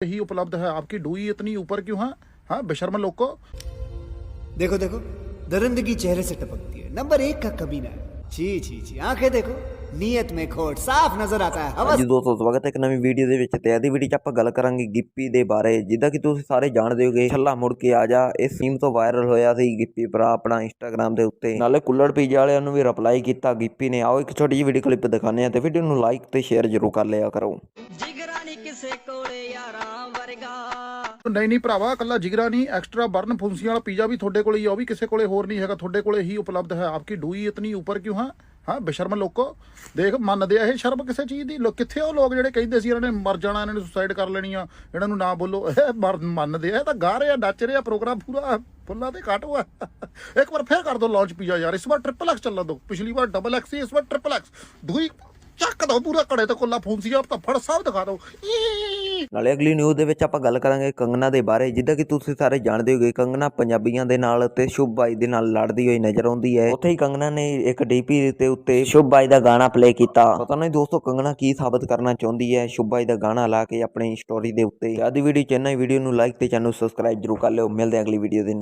ही उपलब्ध है आपकी डुई इतनी ऊपर क्यों है हाँ बेशर्म लोग को देखो देखो दरिंदगी चेहरे से टपकती है नंबर एक का कमीना है जी जी जी आंखें देखो नीयत में खोट साफ नजर आता है हवस ਹਾਂਜੀ ਦੋਸਤੋ ਸਵਾਗਤ ਹੈ ਇੱਕ ਨਵੀਂ ਵੀਡੀਓ ਦੇ ਵਿੱਚ ਤੇ ਇਹਦੀ ਵੀਡੀਓ 'ਚ ਆਪਾਂ ਗੱਲ ਕਰਾਂਗੇ ਗਿੱਪੀ ਦੇ ਬਾਰੇ ਜਿੱਦਾਂ ਕਿ ਤੁਸੀਂ ਸਾਰੇ ਜਾਣਦੇ ਹੋਗੇ ਛੱਲਾ ਮੁੜ ਕੇ ਆ ਜਾ ਇਸ ਸੀਮ ਤੋਂ ਵਾਇਰਲ ਹੋਇਆ ਸੀ ਗਿੱਪੀ ਭਰਾ ਆਪਣਾ ਇੰਸਟਾਗ੍ਰam ਦੇ ਉੱਤੇ ਨਾਲੇ ਕੁੱਲੜ ਪੀਜ਼ਾ ਵਾਲਿਆਂ ਨੂੰ ਵੀ ਰਿਪਲਾਈ ਕੀਤਾ ਗਿੱਪੀ ਨੇ ਆਓ ਇੱਕ ਛੋਟੀ ਜਿਹੀ ਵੀਡੀਓ ਕਲਿੱਪ ਦਿਖਾਉਂਦੇ ਆ ਤੇ ਵੀਡੀਓ ਨੂੰ ਲਾਈਕ ਤੇ ਸ਼ੇਅਰ ਜ਼ਰੂਰ ਕਰ ਲਿਆ ਕਰੋ ਜਿਗਰਾ ਨੀ ਕਿਸੇ ਕੋਲੇ ਯਾਰਾਂ ਵਰਗਾ। ਨਹੀਂ ਨਹੀਂ ਭਰਾਵਾ ਕੱਲਾ ਜਿਗਰਾ ਨਹੀਂ ਐਕਸਟਰਾ ਬਰਨ ਫੁੰਸੀਆਂ ਵਾਲਾ ਪੀਜ਼ਾ ਵੀ ਤੁਹਾਡੇ ਕੋਲੇ ਹੀ ਆ, ਉਹ ਵੀ ਕਿਸੇ ਕੋਲੇ ਹੋਰ ਨਹੀਂ ਹੈਗਾ, ਤੁਹਾਡੇ ਕੋਲੇ ਹੀ ਉਪਲਬਧ ਹੈ। ਆਪਕੀ ਡੂਈ ਇਤਨੀ ਉੱਪਰ ਕਿਉਂ, ਹੈ? ਹਾਂ, ਬੇਸ਼ਰਮ ਲੋਕੋ। ਦੇਖ, ਮੰਨਦੇ ਆ ਇਹ ਸ਼ਰਮ ਕਿਸੇ ਚੀਜ਼ ਦੀ? ਲੋ, ਕਿੱਥੇ ਉਹ ਲੋਕ ਜਿਹੜੇ ਕਹਿੰਦੇ ਸੀ, ਇਹਨਾਂ ਨੇ ਮਰ ਜਾਣਾ, ਇਹਨਾਂ ਨੇ ਸੁਸਾਈਡ ਕਰ ਲੈਣੀ ਆ, ਇਹਨਾਂ ਨੂੰ ਨਾ ਬੋਲੋ। ਇਹ ਮਰ- ਮੰਨਦੇ ਆ, ਇਹ ਤਾਂ ਗਾ ਰਹੇ ਆ, ਨੱਚ ਰਹੇ ਆ, ਪ੍ਰੋਗਰਾਮ ਪੂਰਾ ਫੁੱਲਾਂ ਤੇ ਕੱਟ ਹੋਇਆ ਇੱਕ ਵਾਰ ਫੇਰ ਕਰ ਦੋ ਲਾਂਚ ਪੀਜ਼ਾ, ਯਾਰ, ਇਸ ਵਾਰ ਟ੍ਰਿਪਲ ਐਕਸ ਚੱਲਣ ਦੋ। ਪਿਛਲੀ ਵਾਰ ਡਬਲ ਐਕਸ ਸੀ, ਇਸ ਵਾਰ ਟ੍ਰਿਪਲ ਐਕਸ ਦੂਈ ਚੱਕ ਦੋ ਪੂਰਾ ਘੜੇ ਤੇ ਕੋਲਾ ਫੁੰਸੀਆਂ ਤਾਂ ਫੜ ਸਭ ਦਿਖਾ ਦੋ। ਨਾਲੇ ਅਗਲੀ ਨਿਊਜ਼ ਦੇ ਵਿੱਚ ਆਪਾਂ ਗੱਲ ਕਰਾਂਗੇ ਕੰਗਨਾ ਦੇ ਬਾਰੇ, ਜਿੱਦਾਂ ਕਿ ਤੁਸੀਂ ਸਾਰੇ ਜਾਣਦੇ ਹੋਗੇ, ਕੰਗਨਾ ਪੰਜਾਬੀਆਂ ਦੇ ਨਾਲ ਤੇ ਸ਼ੁਭ ਬਾਈ ਦੇ ਨਾਲ ਲੜਦੀ ਹੋਈ ਨਜ਼ਰ ਆਉਂਦੀ ਹੈ। ਉੱਥੇ ਹੀ ਕੰਗਨਾ ਨੇ ਇੱਕ ਡੀਪੀ ਦੇ ਉੱਤੇ ਸ਼ੁਭ ਬਾਈ ਦਾ ਗਾਣਾ ਪਲੇ ਕੀਤਾ। ਪਤਾ ਨਹੀਂ ਦੋਸਤੋ ਕੰਗਨਾ ਕੀ ਸਾਬਤ ਕਰਨਾ ਚਾਹੁੰਦੀ ਹੈ, ਸ਼ੁਭ ਬਾਈ ਦਾ ਗਾਣਾ ਲਾ ਕੇ ਆਪਣੀ ਸਟੋਰੀ ਦੇ ਉੱਤੇ। ਆਦੀ ਵੀਡੀਓ ਚੈਨਲ ਵੀਡੀਓ ਨੂੰ ਲਾਈਕ ਤੇ ਚੈਨਲ ਨੂੰ ਸਬਸਕ੍ਰਾਈਬ ਜਰੂਰ ਕਰ ਲਿਓ। ਮਿਲਦੇ ਅਗਲੀ ਵੀਡੀਓ ਦੇ ਨਾਲ।